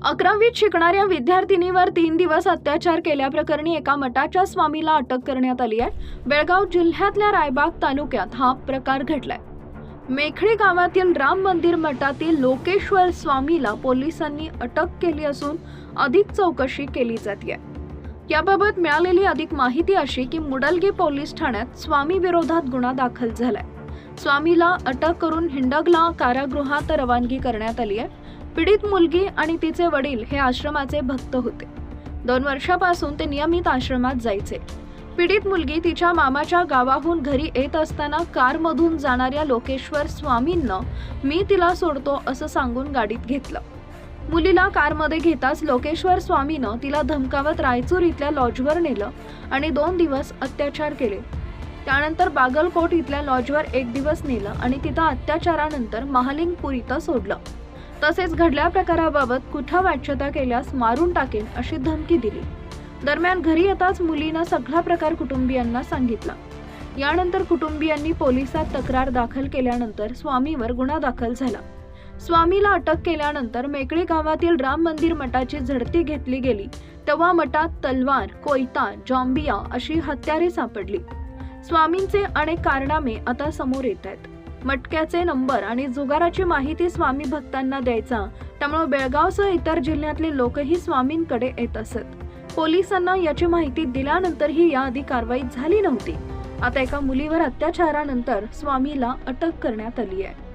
अकरावीत शिकणाऱ्या विद्यार्थिनीवर तीन दिवस अत्याचार केल्याप्रकरणी एका मठाच्या स्वामीला अटक करण्यात आली आहे. बेळगाव जिल्ह्यातल्या रायबाग तालुक्यात हा प्रकार घडलाय. मेखळी गावातील राम मंदिर मठातील लोकेश्वर स्वामीला पोलिसांनी अटक केली असून अधिक चौकशी केली जाते याबाबत मिळालेली अधिक माहिती अशी की मुडलगी पोलीस ठाण्यात स्वामी विरोधात गुन्हा दाखल झालाय. स्वामीला अटक करून हिंडगला कारागृहात रवानगी करण्यात आली आहे. पीडित मुलगी आणि तिचे वडील हे आश्रमाचे भक्त होते. दोन वर्षापासून ते नियमित आश्रमात जायचे. पीडित मुलगी तिच्या मामाच्या गावाहून घरी येत असताना कारमधून जाणाऱ्या लोकेश्वर स्वामींना मी तिला सोडतो असं सांगून गाडीत घेतलं. मुलीला कारमध्ये घेताच लोकेश्वर स्वामीनं तिला धमकावत रायचूर इथल्या लॉजवर नेलं आणि दोन दिवस अत्याचार केले. त्यानंतर बागलकोट इथल्या लॉजवर एक दिवस नेलं आणि तिथं अत्याचारानंतर महालिंगपूर इथं सोडलं. तसेच घडल्या प्रकाराबाबत कुठं वाच्यता केल्यास मारून टाकेन अशी धमकी दिली. दरम्यान घरी येताच मुलीनं सगळा प्रकार कुटुंबियांना सांगितला. यानंतर कुटुंबियांनी पोलिसात तक्रार दाखल केल्यानंतर स्वामीवर गुन्हा दाखल झाला. स्वामीला अटक केल्यानंतर मेकळी गावातील राम मंदिर मठाची झडती घेतली गेली. तेव्हा मठात तलवार कोयता जॉम्बिया अशी हत्यारे सापडली. स्वामींचे अनेक कारनामे आता समोर येत आहेत. मटक्याचे नंबर आणि जुगाराची माहिती स्वामी भक्तांना द्यायचा. त्यामुळे बेळगावसह इतर जिल्ह्यातले लोकही स्वामींकडे येत असत. पोलिसांना याची माहिती दिल्यानंतरही याआधी कारवाई झाली नव्हती. आता एका मुलीवर अत्याचारानंतर स्वामीला अटक करण्यात आली आहे.